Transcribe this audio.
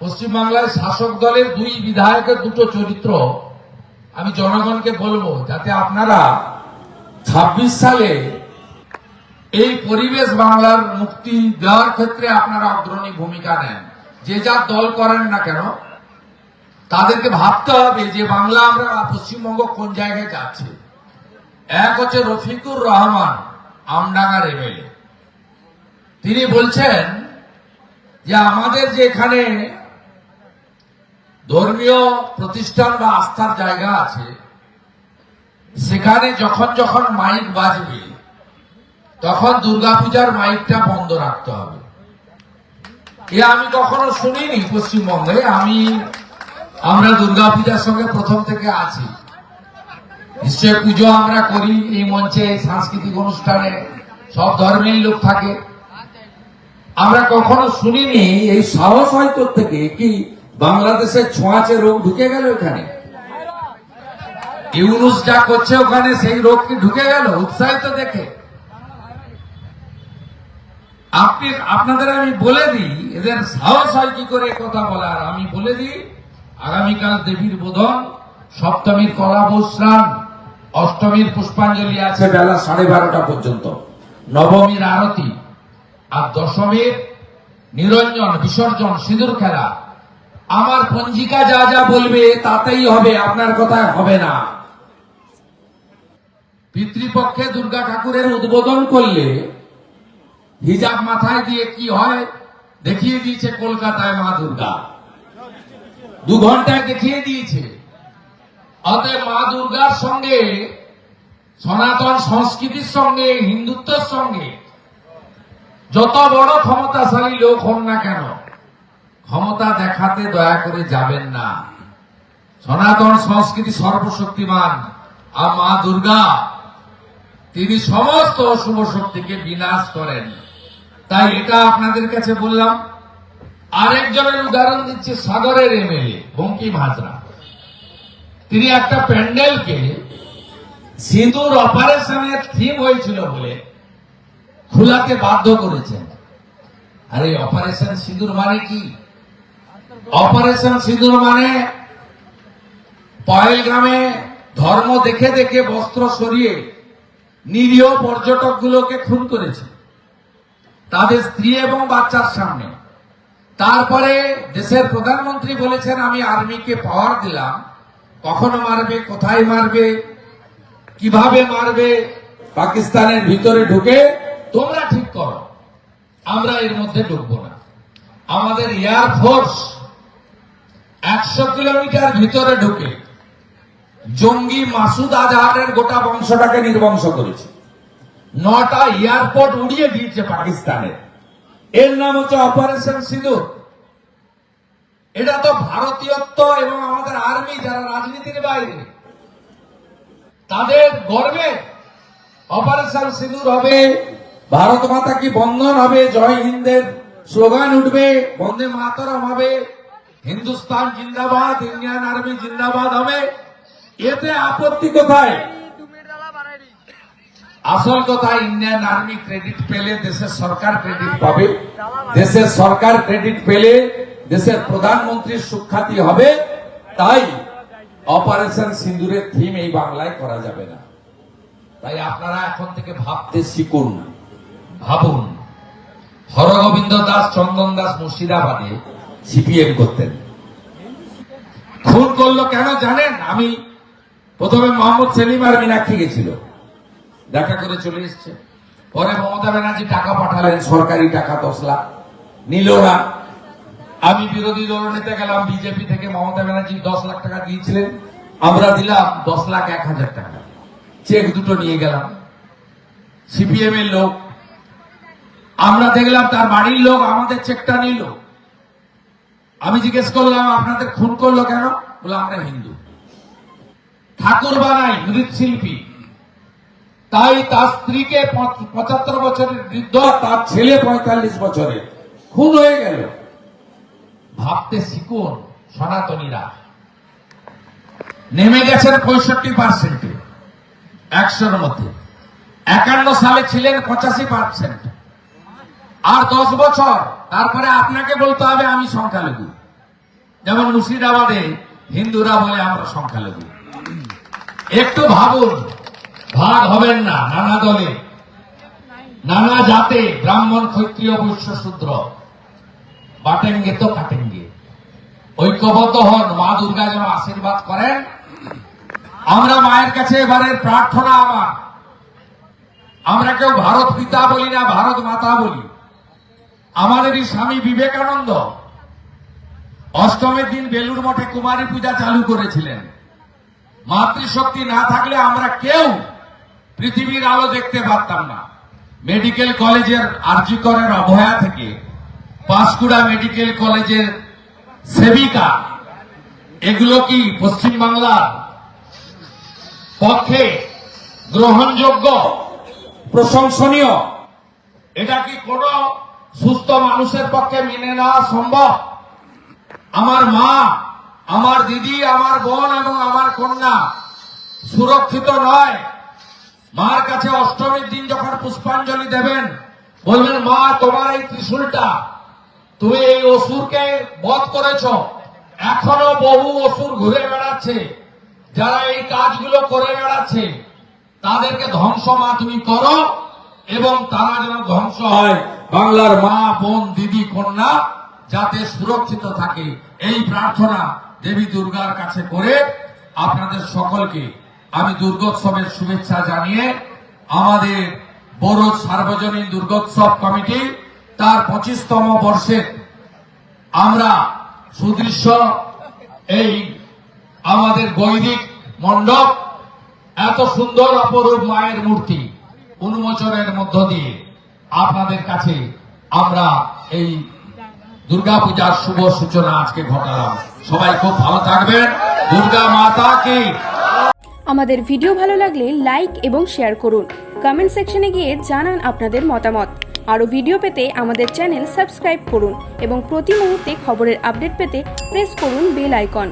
পশ্চিমবাংলার শাসক দলের দুই বিধায়কের দুটো চরিত্র আমি জনগণকে বলব, যাতে আপনারা ছাব্বিশ সালে এই পরিবেশ বাংলার মুক্তি দেওয়ার ক্ষেত্রে আপনারা অগ্রণী ভূমিকা নেন। যে যা দল করেন না কেন, তাদেরকে ভাবতে হবে যে বাংলা আমরা পশ্চিমবঙ্গ কোন জায়গায় যাচ্ছে। এক হচ্ছে রফিকুর রহমান, আমডাঙ্গার এমএলএ। তিনি বলছেন যে আমাদের যে এখানে ধর্মীয় প্রতিষ্ঠান বা আস্থার জায়গা আছে। সেখানে যখন যখন মাইক বাজবে, তখন দুর্গাপূজার মাইকটা বন্ধ রাখতে হবে। এ আমি কখনো শুনিনি পশ্চিমবঙ্গে। আমি, আমরা দুর্গাপূজার সঙ্গে প্রথম থেকে আছি। নিশ্চয় পুজো আমরা করি এই মঞ্চে সাংস্কৃতিক অনুষ্ঠানে, সব ধর্মের লোক থাকে। আমরা কখনো শুনিনি, এই সাহস হয় থেকে কি বাংলাদেশের ছোঁয়াচে রোগ ঢুকে গেল এখানে। ইউনুস যা করছে ওখানে, সেই রোগ কি ঢুকে গেল? উৎসাহিত দেখে। আপনি, আপনাদের আমি বলে দিই, এদের সাহস হয় কি করে কথা বলার? আমি বলে দিই, আগামীকাল দেবীর বোধন, সপ্তমীর কলাবৌ স্নান অষ্টমীর পুষ্পাঞ্জলি আছে বেলা সাড়ে বারোটা পর্যন্ত। নবমীর আরতি, আর দশমীর নিরঞ্জন, বিসর্জন, সিঁদুর খেলা। আমার পঞ্জিকা যা যা বলবে তাতেই হবে, আপনার কথায় হবে না। পিতৃপক্ষে দুর্গা ঠাকুরের উদ্বোধন করলে হিজাব মাথায় দিয়ে কি হয় দেখিয়ে দিয়েছে কলকাতায় মা দুর্গা। দু ঘন্টায় দেখিয়ে দিয়েছে। অতএব মা দুর্গার সঙ্গে, সনাতন সংস্কৃতির সঙ্গে, হিন্দুত্বের সঙ্গে যত বড় ক্ষমতাশালী লোক হন না কেন ক্ষমতা দেখাতে দয়া করে যাবেন না। সনাতন সংস্কৃতি সর্বশক্তিমান। আর মা দুর্গা, তিনি সমস্ত অশুভ শক্তিকে বিনাশ করেন। তাই এটা আপনাদের কাছে বললাম। আরেকজনের উদাহরণ দিচ্ছে সাগরের এমএলএ বঙ্কিম হাজরা তিনি একটা প্যান্ডেলকে সিঁদুর অপারেশনের থিম হয়েছিল বলে খোলাতে বাধ্য করেছেন। আর এই অপারেশন সিঁদুর মানে কি? অপারেশন সিঁদুর মানে পয়েলগ্রামে ধর্ম দেখে দেখে বস্ত্র সরিয়ে নিরীহ পর্যটকগুলোকে খুন করেছে। তাদের স্ত্রী এবং বাচ্চার সামনে। তারপরে দেশের প্রধানমন্ত্রী বলেছেন, আমি আর্মিকে পাওয়ার দিলাম। কখনো মারবে, কোথায় মারবে, কীভাবে মারবে, পাকিস্তানের ভিতরে ঢুকে তোমরা ঠিক করো। আমরা এর মধ্যে ঢুকবো না। আমাদের এয়ারফোর্স একশো কিলোমিটার ভিতরে ঢুকে জঙ্গি মাসুদ আজহারের গোটা বংশটাকে নির্বংশ করেছে। নটা এয়ারপোর্ট উড়িয়ে দিয়েছে পাকিস্তানের এর নাম হচ্ছে অপারেশন সিঁদুর। এটা তো ভারতীয়ত্ব এবং আমাদের আর্মি যারা রাজনীতির বাইরে, তাদের গর্বে অপারেশন সিঁদুর হবে, ভারত মাতা কি বন্ধন হবে, জয় হিন্দের স্লোগান উঠবে, বন্দে মাতরম হবে। হিন্দুস্তান জিন্দাবাদ, ইন্ডিয়ান আর্মি জিন্দাবাদ হবে। এতে আপত্তি কোথায়? আসল কথা, ইন্ডিয়ান আর্মি ক্রেডিট পেলে দেশের সরকার ক্রেডিট পাবে। দেশের সরকার ক্রেডিট পেলে দেশের প্রধানমন্ত্রীর সুখ্যাতি হবে। তাই অপারেশন সিন্দুরের থিম এই বাংলায় করা যাবে না। তাই আপনারা এখন থেকে ভাবতে শিখুন, ভাবুন। হরগোবিন্দ দাস, চন্দন দাস মুর্শিদাবাদে সিপিএম করতেন। খুন করল কেন জানেন? আমি প্রথমে মোহাম্মদ সেলিম আর মীনাক্ষী গেছিল। দেখা করে চলে এসছে। পরে মমতা ব্যানার্জি টাকা পাঠালেন, সরকারি টাকা দশ লাখ নিল না। আমি বিরোধী দল নেতা গেলাম, বিজেপি থেকে মমতা ব্যানার্জি দশ লাখ টাকা দিয়েছিলেন। আমরা দিলাম দশ লাখ এক হাজার টাকা। চেক দুটো নিয়ে গেলাম। সিপিএম এর লোক। আমরা দেখলাম তার বাড়ির লোক, আমাদের চেকটা নিল। আমি জিজ্ঞেস করলাম, আপনাদের খুন করল কেন? বলে আমরা হিন্দু। ঠাকুর বানাই, মৃৎশিল্পী। তাই তার স্ত্রীকে পঁচাত্তর বছরের বৃদ্ধ, তার ছেলে পঁয়তাল্লিশ বছরের খুন হয়ে গেল। ভাবতে শিখুন, সনাতনীরা। নেমে গেছেন পঁয়ষট্টি পার্সেন্টে একশোর মধ্যে। একান্ন সালে ছিলেন পঁচাশি পার্সেন্ট আর দশ বছর, তারপরে আপনাকে বলতে হবে আমি সংখ্যালঘু। যেমন মুর্শিদাবাদে হিন্দুরা বলে আমরা সংখ্যালঘু। একটু ভাবুন, ভাগ হবেন না, নানা দলে। নানা জাতে, ব্রাহ্মণ, ক্ষত্রিয়, বৈশ্য, শূদ্র। বাটেঙ্গে তো কাটেঙ্গে। ঐক্যবদ্ধ হন, মা দুর্গা যেন আশীর্বাদ করেন। আমরা মায়ের কাছে এবারের প্রার্থনা আমার। আমরা কেউ ভারত পিতা বলি না, ভারত মাতা বলি। আমাদেরই স্বামী বিবেকানন্দ অষ্টমের দিন বেলুর মঠে কুমারী পূজা চালু করেছিলেন। মাতৃশক্তি না থাকলে আমরা কেউ পৃথিবীর আলো দেখতে পারতাম না। মেডিকেল কলেজের আর্যিকরের অবহেলা থেকে পাঁশকুড়া মেডিকেল কলেজের সেবিকা, এগুলো কি পশ্চিমবাংলার পক্ষে গ্রহণযোগ্য, প্রশংসনীয়? এটা কি কোন সুস্থ মানুষের পক্ষে মেনে নেওয়া সম্ভব। আমার মা, আমার দিদি, আমার বোন এবং আমার কন্যা সুরক্ষিত নয়। মার কাছে অষ্টমীর দিন যখন পুষ্পাঞ্জলি দেবেন, বলবেন, মা, তোমার এই ত্রিশূলটা, তুমি এই অসুরকে বধ করেছ। এখনও বহু অসুর ঘুরে বেড়াচ্ছে। যারা এই কাজগুলো করে বেড়াচ্ছে, তাদেরকে ধ্বংস মা, তুমি করো এবং তারা যেন ধ্বংস হয়। বাংলার মা, বোন, দিদি, কন্যা যাতে সুরক্ষিত থাকে, এই প্রার্থনা দেবী দুর্গার কাছে করে আপনাদের সকলকে আমি দুর্গোৎসবের শুভেচ্ছা জানিয়ে আমাদের বড় সার্বজনীন দুর্গোৎসব কমিটি তার পঁচিশতম বর্ষে আমরা সুদৃশ্য এই আমাদের বৈদিক মণ্ডপ, এত সুন্দর অপরূপ মায়ের মূর্তি উন্মোচনের মধ্য দিয়ে আপনাদের কাছে আমরা এই দুর্গাপূজার শুভ সূচনা আজকে ঘটালাম। সবাই খুব ভালো থাকবেন। দুর্গা মাতা কি আমাদের ভিডিও ভালো লাগলে লাইক এবং শেয়ার করুন। কমেন্ট সেকশনে গিয়ে জানান আপনাদের মতামত। আরও ভিডিও পেতে আমাদের চ্যানেল সাবস্ক্রাইব করুন এবং প্রতি মুহূর্তে খবরের আপডেট পেতে প্রেস করুন বেল আইকন।